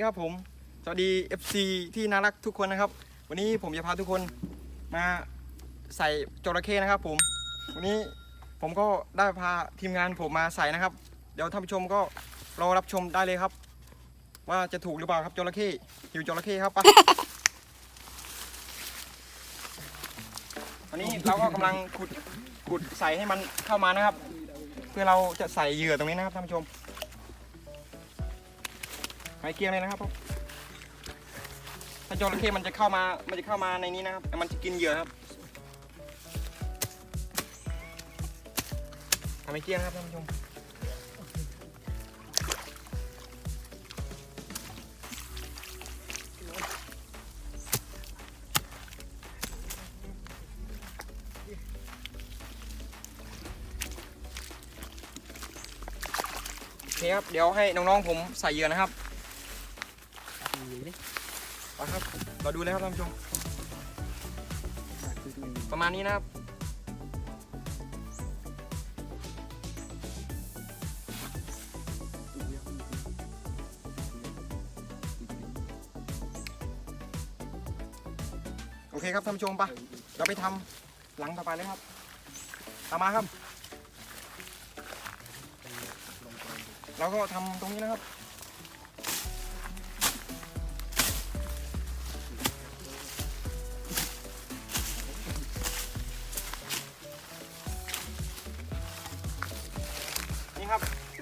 ีครับผม สวัสดี FC ที่น่ารักทุกคนนะครับ วันนี้ผมจะพาทุกคนมาใส่จระเข้นะครับ ผม วันนี้ผมก็ได้พาทีมงานผมมาใส่นะครับ เดี๋ยวท่านผู้ชมก็รอรับชมได้เลยครับ ว่าจะถูกหรือเปล่าครับจระเข้หิวจระเข้ครับไปวันนี้เราก็กำลังขุดขุดใส่ให้มันเข้ามานะครับ เพื่อเราจะใส่เหยื่อตรงนี้นะครับท่านผู้ชม ไม้เกลียงเลยนะครับผมถ้าจระเข้มันจะเข้ามามันจะเข้ามาในนี้นะครับแต่มันจะกินเหยื่อครับทำไม้เกลียงครับท่านผู้ชมโอเคครับเดี๋ยวให้น้องๆผมใส่เหยื่อนะครับไปครับ เราดูเลยครับท่านผู้ชม ประมาณนี้นะครับ โอเคครับท่านผู้ชมปะเราไปทำหลังต่อไปเลยครับตามมาครับ เราก็ทำตรงนี้นะครับ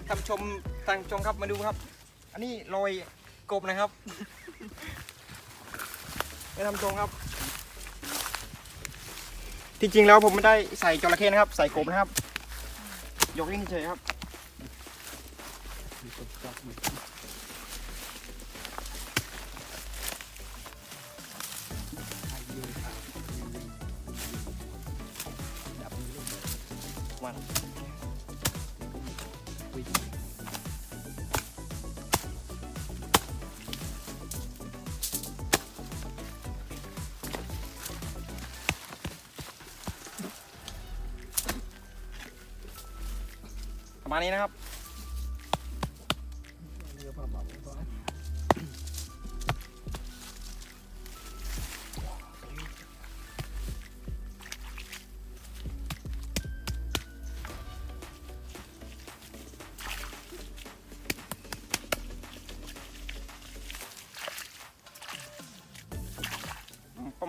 ท่านผู้ชมท่านผู้ชมครับมาดูครับ อันนี้โรยกบนะครับไม่ทำชมครับ ที่จริงแล้วผมไม่ได้ใส่จระเข้นะครับ ใส่กบนะครับ ยกเล่นเฉยครับวัน ประมาณนี้นะครับ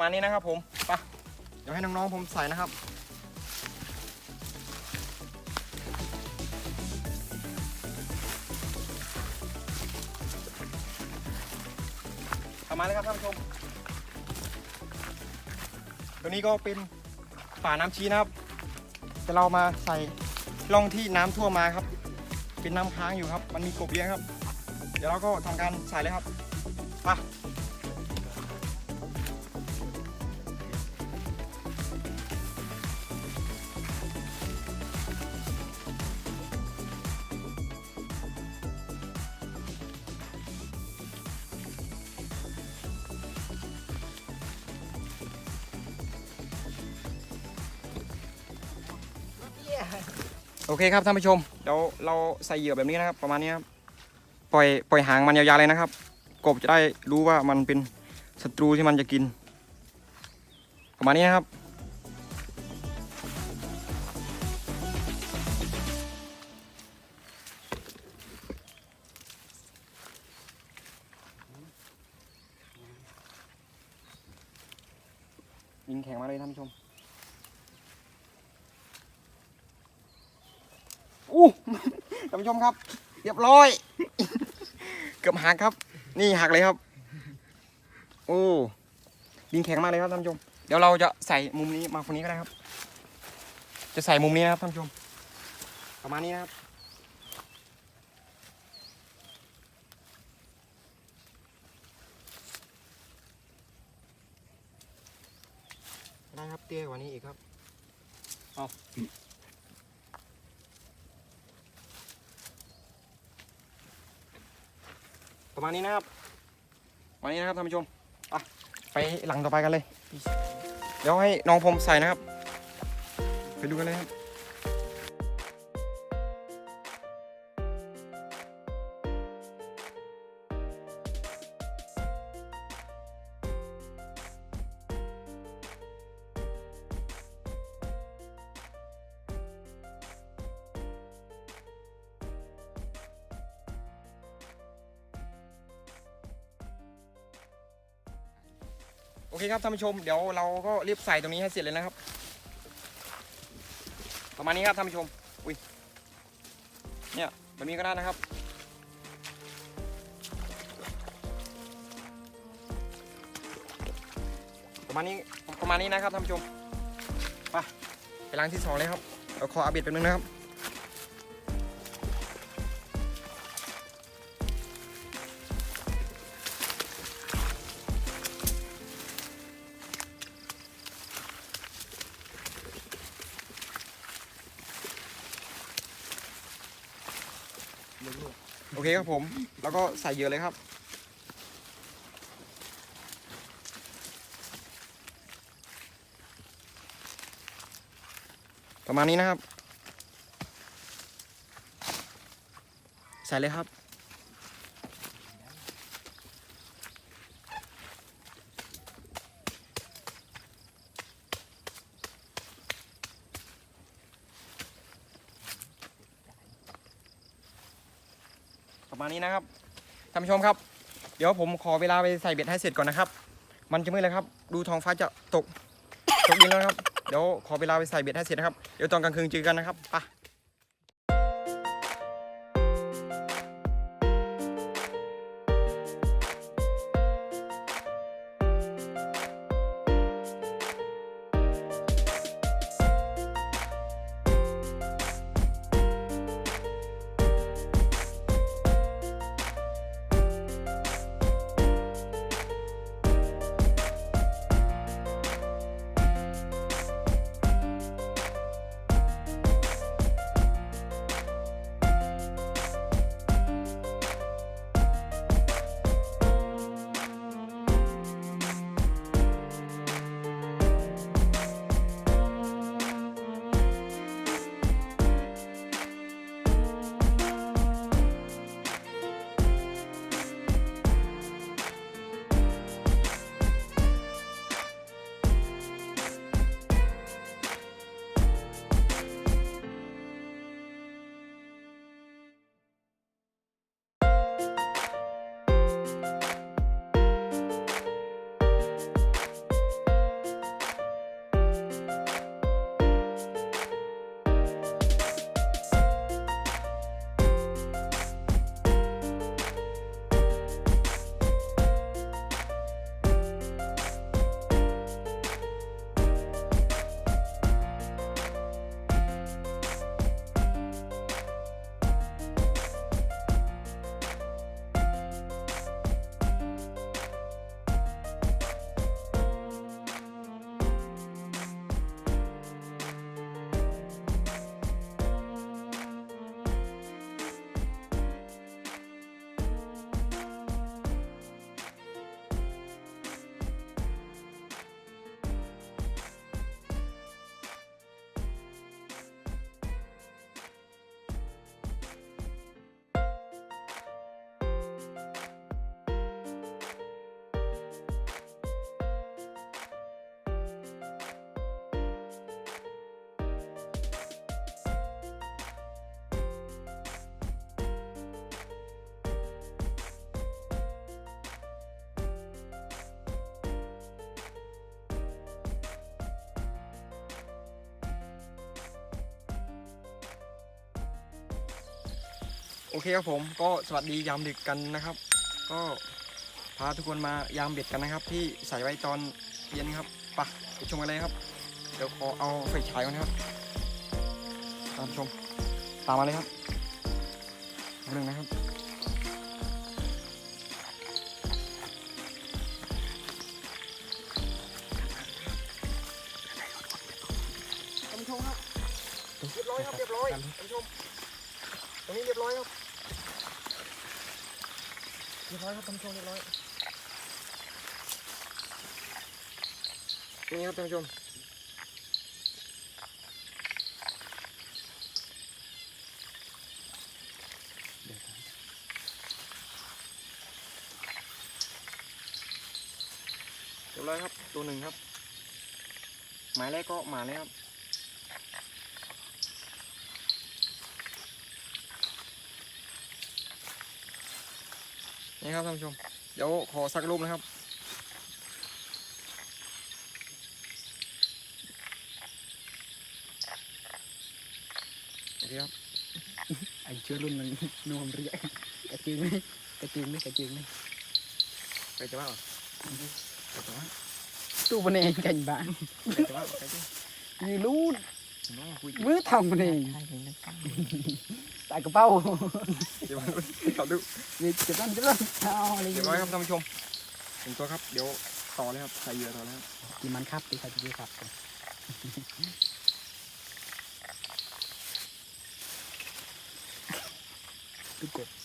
ณนี้นะครับผมไปเดี๋ยวให้น้องๆผมใส่นะครับประมาณนี้ครับท่านผู้ชม ตัวนี้ก็เป็นฝาน้ำชี้นะครับจะเรามาใส่ร่องที่น้ำท่วมมาครับ เป็นน้ำค้างอยู่ครับ มันมีกบเลี้ยงครับ เดี๋ยวเราก็ทำการใส่เลยครับไป โอเคครับท่านผู้ชมเดี๋ยวเราใส่เหยื่อแบบนี้นะครับ ประมาณนี้ครับปล่อยปล่อยหางมันยาวๆเลยนะครับ กบจะได้รู้ว่ามันเป็นศัตรูที่มันจะกิน ประมาณนี้นะครับ ชมครับ เรียบร้อย เกือบหักครับ นี่หักเลยครับ โอ้ดินแข็งมากเลยครับท่านผู้ชม เดี๋ยวเราจะใส่มุมนี้มาคนนี้ก็ได้ครับ จะใส่มุมนี้นะครับท่านผู้ชม ประมาณนี้นะครับได้ครับเตี้ยกว่านี้อีกครับ เอา ประมาณนี้นะครับประมาณนี้นะครับท่านผู้ชมอะไปหลังต่อไปกันเลย เดี๋ยวให้น้องผมใส่นะครับ ไปดูกันเลยครับ โอเคครับท่านผู้ชมเดี๋ยวเราก็รีบใส่ตรงนี้ให้เสร็จเลยนะครับ ประมาณนี้ครับท่านผู้ชมอุ้ยเนี่ยแบบนี้ก็ได้นะครับประมาณนี้ประมาณนี้นะครับท่านผู้ชมไปไปล้างที่สองเลยครับเราขออาบ็ดแป๊บนึงนะครับ โอเคครับผม แล้วก็ใส่เยอะเลยครับ ประมาณนี้นะครับ ใส่เลยครับ ประมาณ นี้นะครับท่านผู้ชมครับ เดี๋ยวผมขอเวลาไปใส่เบ็ดให้เสร็จก่อนนะครับ มันจะมืดแล้วครับ ดูท้องฟ้าจะตกตกดินแล้วนะครับ เดี๋ยวขอเวลาไปใส่เบ็ดให้เสร็จนะครับ เดี๋ยวตอนกลางคืนเจอกันนะครับไป โอเคครับผมก็สวัสดียามดึกกันนะครับ ก็พาทุกคนมายามเบ็ดกันนะครับ ที่ใส่ไว้ตอนเย็นครับปะไปชมกันเลยครับ เดี๋ยวขอเอาไฟฉายก่อนนะครับตามชมตามมาเลยครับหนึ่งนะครับท่านผู้ชมครับเรียบร้อยครับเรียบร้อยท่านผู้ชมตรงนี้เรียบร้อยครับ เรียบร้อยครับท่านผู้ชมเรียบร้อยนี่ครับท่านผู้ชมเรียบร้อยครับตัวหนึ่งครับ หมายแรกก็หมาเลยครับ นี่ครับท่านผู้ชม เดี๋ยวขอสักรูปนะครับอเดี๋ยวไอ้เชื้อรุ่นมันนวมเรียกกระจิงไหมกระจิงไหมกระจิงไหมไปจะว่าไปจะวตู้ปนเองกันบ้างไปจะว่าไปจะยืนรูน มือทำมันเองใส่กระเป๋าเดี๋ยวขอดูเดี๋ยวจะต้องจะต้องเอาอะไรเรียบร้อยครับท่านผู้ชมถึงตัวครับเดี๋ยวต่อเลยครับใส่เหยื่อต่อเลยครับกินมันครับตีใครจะดีครับตุ๊กกบ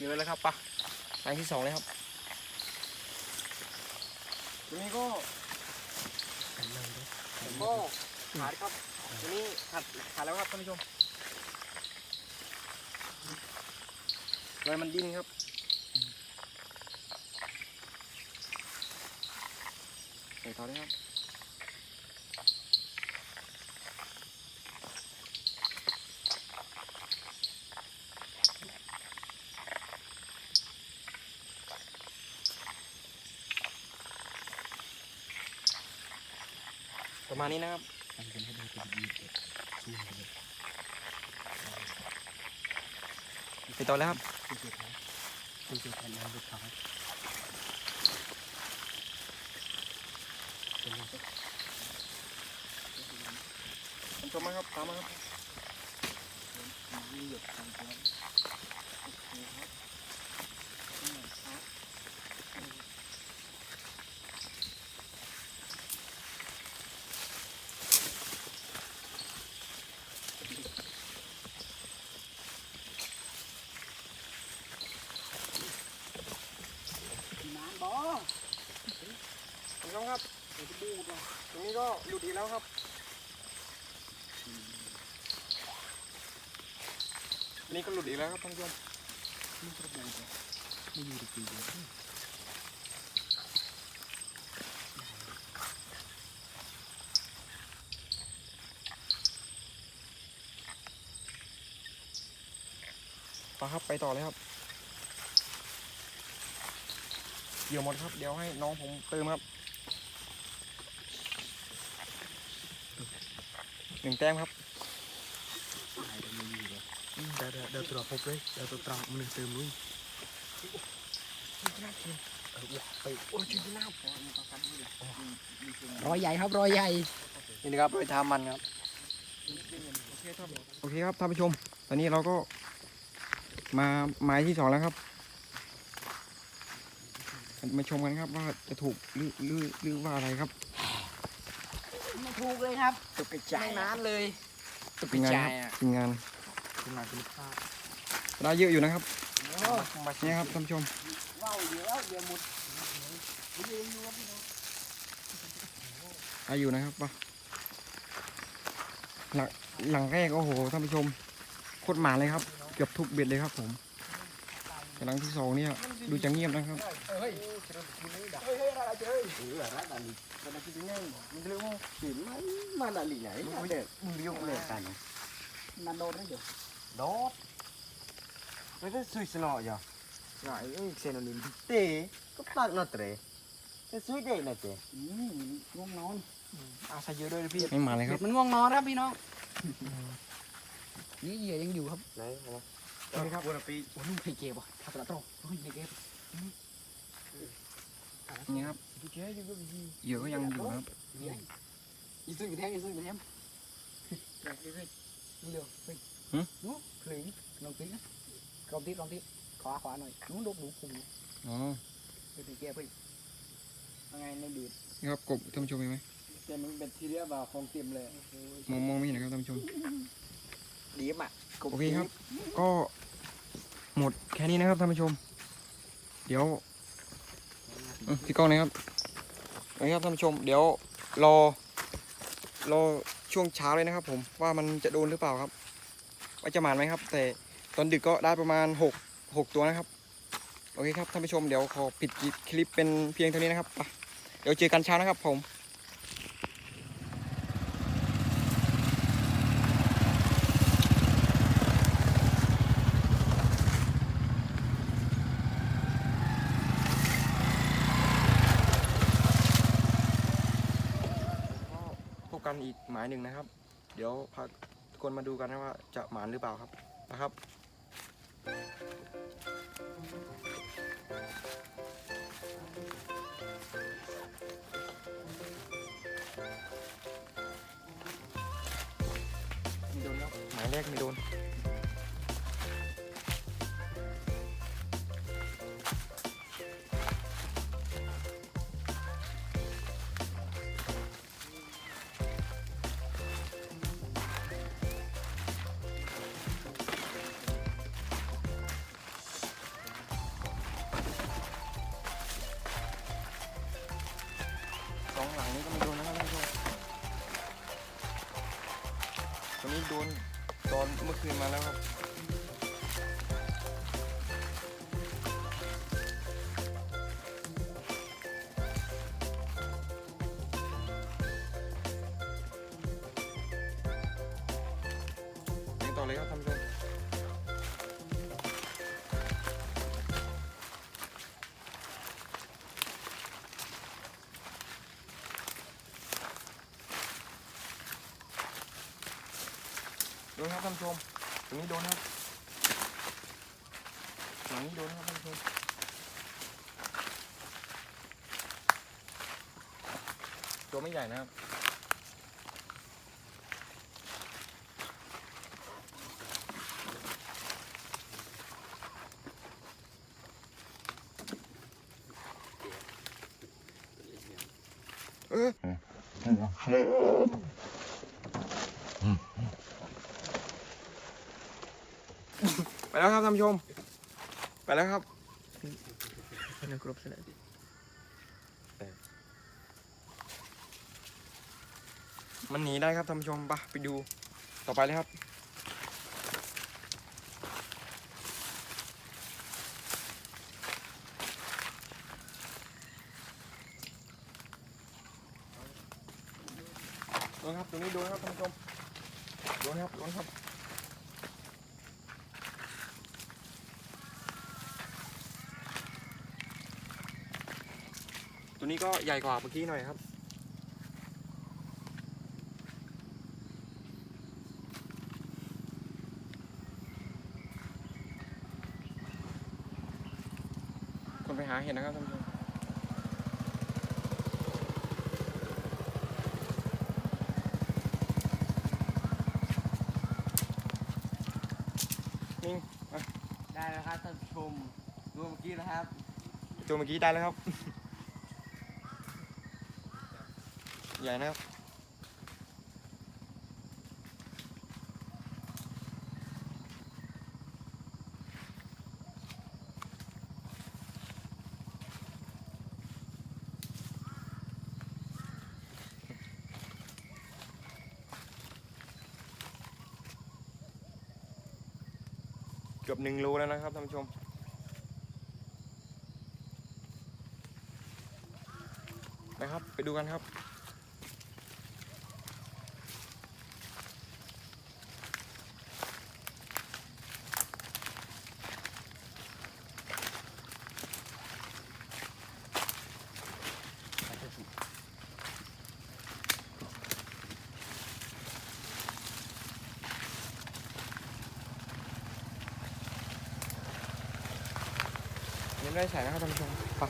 เหยื่อเลยครับปะรายที่สองเลยครับตัวนี้ก็ผมก็ขาดครับตัวนี้ขาดขาดแล้วครับท่านผู้ชมเลยมันดิ้นครับใส่ต่อเลยครับ มาณนี้นะครับไปต่อแล้วครับสู้กันครับสู้กันแล้วลูกค้าเป็นไงครับท่านผู้ชมมาครับตามมาครับ นี่หยดทางครับ น้ำบ่ ท่านผู้ชมครับตรงนี้ก็หลุดอีกแล้วครับ อันนี่ก็หลุดอีกแล้วครับท่านผู้ชมมันกระบูดไม่อยู่ดีๆเลยไปครับไปต่อเลยครับเหยื่อหมดครับ เดี๋ยวให้น้องผมเติมครับหนึ่งแต้มครับ หายไปไม่อยู่เลย เดี๋ยวเดี๋ยวเดี๋ยวตัวพบเลยเดี๋ยวตัวตรามันหนึ่งเติมลุยไปโอ้ยจิ้มน้รอยใหญ่ครับรอยใหญ่ำนี่นะครับไปทำมันครับโอเคครับโอเคครับท่านผู้ชม ตอนนี้เราก็มาไม้ที่สองแล้วครับ มาชมกันครับว่าจะถูกหรือหรือหรือว่าอะไรครับไม่ถูกเลยครับตกกระจายไม่นานเลยทีมงานครับทีมงาน คุณมาคุณภาพได้เยอะอยู่นะครับนี่ครับท่านผู้ชมว้าวเดี๋ยวเดี๋ยวหมดผมเองอยู่ครับพี่น้องได้อยู่นะครับปะหลังหลังแรกโอ้โหท่านผู้ชมโคตรหมาเลยครับ เกือบทุกเบ็ดเลยครับผมหลังที่สองเนี่ยดูจะเงียบนะครับเฮ้ยเฮ้ยอะไรเจอเออร้านอันนี้มันจะกินง่ายมันจะเรียกว่าสิมันมันอันนี้ไหนมันเด็ดมึงเลี้ยงเล่นกันนันโดนได้เดี๋ยว ดอดไม่ได้สุยสนอจ้ะหลายเอ้ยเซนอนิมเตะก็ปากนอเตะแต่สุยเด็กนะเจ๊อืมง่วงนอนอาใส่เยอะด้วยนะพี่ไม่มาเลยครับมันง่วงนอนครับพี่น้องนี่เหยื่อยังอยู่ครับไหนเอามาโอเคครับบัวปีโอ้ลูกไข่เก็บว่ะทับละโตโอ้ยไข่เก็บนี่ครับเหยื่อก็ยังอยู่ครับอีซึ่งกระแทงอีซึ่งกระแทงนี่เร็วไป นู้เพลงลองตีนะลองตีลองตีขวาขวาหน่อยนู้นดูดูคุมอ๋อไปตีแก้ไปยังไงในดีดนี่ครับกบท่านผู้ชมเห็นไหมเต็มเป็นทีเรียบว่าของเต็มเลยมองมองไม่เห็นนะครับท่านผู้ชมดีบอะโอเคครับ ก็หมดแค่นี้นะครับท่านผู้ชม เดี๋ยวอืมพี่ก้องนะครับโอเคครับท่านผู้ชม เดี๋ยวรอรอช่วงเช้าเลยนะครับ ผมว่ามันจะโดนหรือเปล่าครับ ว่าจะหมานไหมครับ แต่ตอนดึกก็ได้ประมาณหกหกตัวนะครับ โอเคครับท่านผู้ชมเดี๋ยวขอปิดคลิปเป็นเพียงเท่านี้นะครับไปเดี๋ยวเจอกันเช้านะครับผม ก็พบกันอีกหมายหนึ่งนะครับ เดี๋ยวพาทุ กคนมาดูกันนะว่าจะหมานหรือเปล่าครับนะครับไม่โดนครับหมายแรกไม่โดน ต่อเลยครับท่านผู้ชมโดนครับท่านผู้ชมตรงนี้โดนครับหลังนี้โดนครับท่านผู้ชมตัวไม่ใหญ่นะครับ ไปแล้วครับท่านผู้ชม ไปแล้วครับนี่กรบเสร็จมันหนีได้ครับท่านผู้ชมไปไปดูต่อไปเลยครับ โดนครับตรงนี้โดนครับท่านผู้ชมโดนครับโดนครับ ตัวนี้ก็ ใหญ่กว่าเมื่อกี้หน่อยครับ คนไปหาเห็ดนะครับท่านผู้ชมนิ่งได้แล้วครับท่านผู้ชมดูเมื่อกี้นะครับ ตัวเมื่อกี้ได้แล้วครับ ใหญ่นะครับเกือบหนึ่งโลแล้วนะครับท่านผู้ชมนะครับ ไปดูกันครับ ยัง ไม่ได้ใส่นะครับท่านผู้ชมไป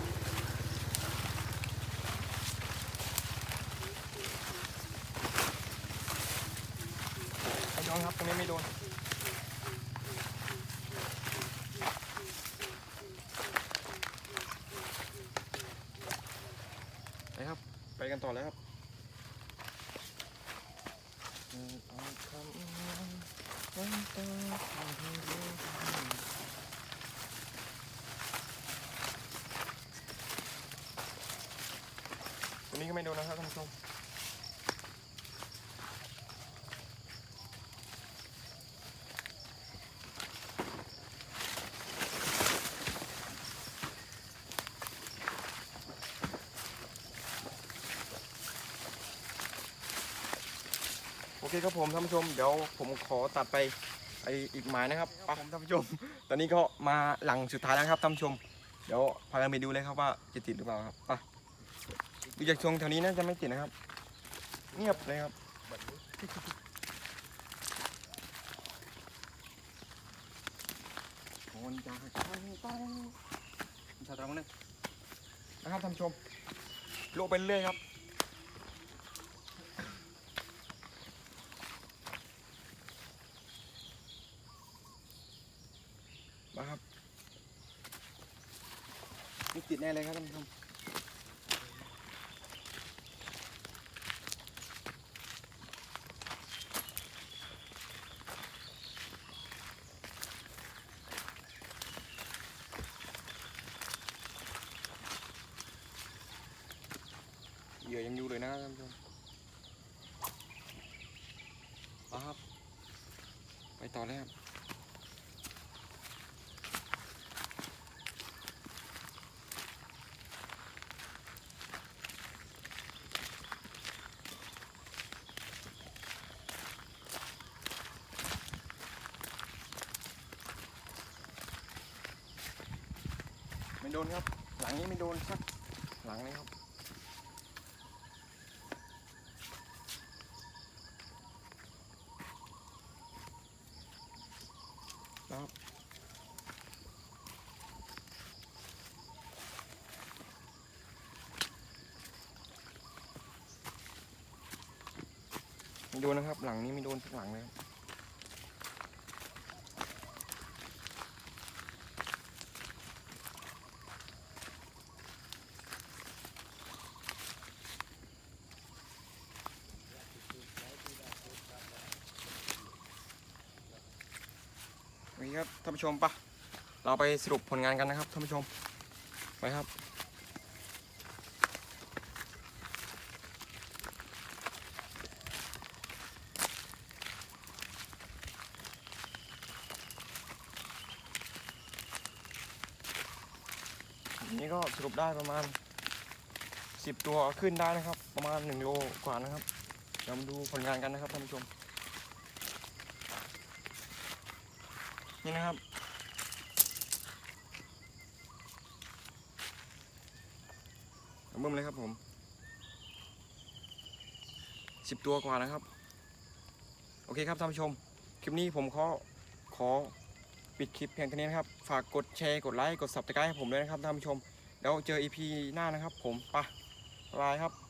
ไอ้น้องครับตรงนี้ไม่โดนไปครับ ไปกันต่อเลยครับ ตรงโอเคครับผมท่านผู้ชมเดี๋ยวผมขอตัดไปไออีกหมายนะครับไปท่านผู้ชม ตอนนี้ก็มาหลังสุดท้ายแล้วครับท่านผู้ชม เดี๋ยวพากันไปดูเลยครับว่าจะติดหรือเปล่าครับไป ดูจากช่วงแถวนี้น่าจะไม่ติดนะครับ เงียบเลยครับโอนจากไปไปชาตรังนึงนะครับท่านชมโลกไปเรื่อยครับมาครับนี่ติดแน่เลยครับท่านผู้ชม ยื่อยังอยู่เลยนะท่านผู้ชมมาครับ ไปต่อเลยครับไม่โดนครับ หลังนี้ไม่โดนสักหลังเลยครับ โดนนะครับ หลังนี้ไม่โดนสักหลังเลยครับโอเคครับท่านผู้ชมปะเราไปสรุปผลงานกันนะครับท่านผู้ชมไปครับ นี้ก็สรุปได้ประมาณ 10 ตัวขึ้นได้นะครับ ประมาณ 1 โลกว่านะครับเดี๋ยวมาดูผลงานกันนะครับท่านผู้ชม นี่นะครับเบิ่มเลยครับผม10ตัวกว่านะครับ โอเคครับท่านผู้ชม คลิปนี้ผมขอขอปิดคลิปเพียงเท่านี้นะครับ ฝากกดแชร์ กดไลค์ กด subscribe ให้ผมด้วยนะครับท่านผู้ชม เดี๋ยวเจอ EP หน้านะครับผมไปะบายบายครับ